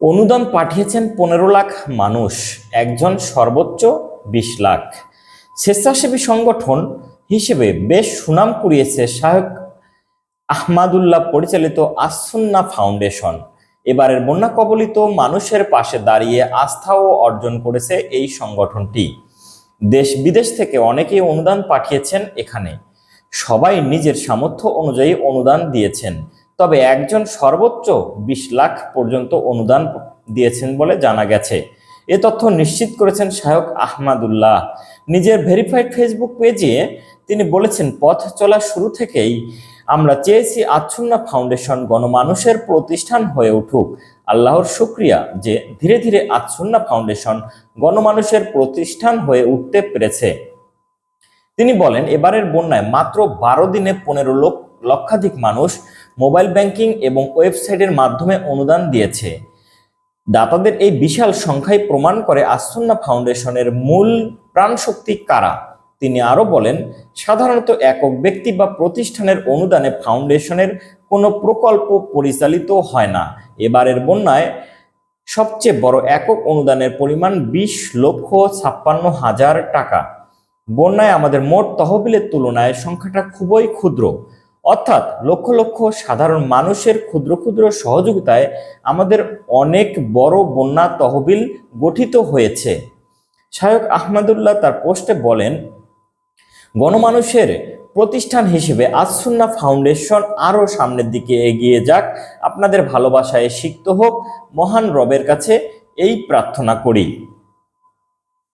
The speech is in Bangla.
অনুদান পাঠিয়েছেন পনেরো লাখ মানুষ, একজন সর্বোচ্চ বিশ লাখ। স্বেচ্ছাসেবী সংগঠন হিসেবে বেশ সুনাম কুড়িয়েছে শায়ক আহমাদুল্লাহ পরিচালিত আসুন্না ফাউন্ডেশন। এবারের বন্যা কবলিত মানুষের পাশে দাঁড়িয়ে আস্থাও অর্জন করেছে এই সংগঠনটি। দেশ বিদেশ থেকে অনেকেই অনুদান পাঠিয়েছেন এখানে। সবাই নিজের সামর্থ্য অনুযায়ী অনুদান দিয়েছেন। তবে একজন সর্বোচ্চ বিশ লাখ পর্যন্ত অনুদান দিয়েছেন বলে জানা গেছে। এ তথ্য নিশ্চিত করেছেন শায়ক আহমাদুল্লাহ। নিজের ভেরিফাইড ফেসবুক পেজে তিনি বলেছেন, পথ চলা শুরু থেকেই আমরা চেয়েছি আচ্ছন্না ফাউন্ডেশন গণমানুষের প্রতিষ্ঠান হয়ে উঠুক। আল্লাহর শুক্রিয়া যে ধীরে ধীরে আচ্ছন্না ফাউন্ডেশন গণমানুষের প্রতিষ্ঠান হয়ে উঠতে পেরেছে। তিনি বলেন, এবারের বন্যায় মাত্র বারো দিনে পনেরো লক্ষ লক্ষাধিক মানুষ মোবাইল ব্যাংকিং এবং ওয়েবসাইটের মাধ্যমে অনুদান দিয়েছে। দাতাদের এই বিশাল সংখ্যাই প্রমাণ করে আসন্না ফাউন্ডেশনের মূল প্রাণশক্তি কারা? তিনি আরও বলেন, সাধারণত একক ব্যক্তি বা প্রতিষ্ঠানের অনুদানে ফাউন্ডেশনের কোনো প্রকল্প পরিচালিত হয় না। এবারের বন্যায় সবচেয়ে বড় একক অনুদানের পরিমাণ বিশ লক্ষ ছাপ্পান্ন হাজার টাকা। বন্যায় আমাদের মোট তহবিলের তুলনায় সংখ্যাটা খুবই ক্ষুদ্র। অর্থাৎ লক্ষ লক্ষ সাধারণ মানুষের ক্ষুদ্র ক্ষুদ্র সহযোগিতায় আমাদের অনেক বড় বন্যা তহবিল গঠিত হয়েছে। শায়ক আহমদুল্লাহ তার পোস্টে বলেন, গণমানুষের প্রতিষ্ঠান হিসেবে আসুন্না ফাউন্ডেশন আরও সামনের দিকে এগিয়ে যাক, আপনাদের ভালোবাসায় সিক্ত হোক, মহান রবের কাছে এই প্রার্থনা করি।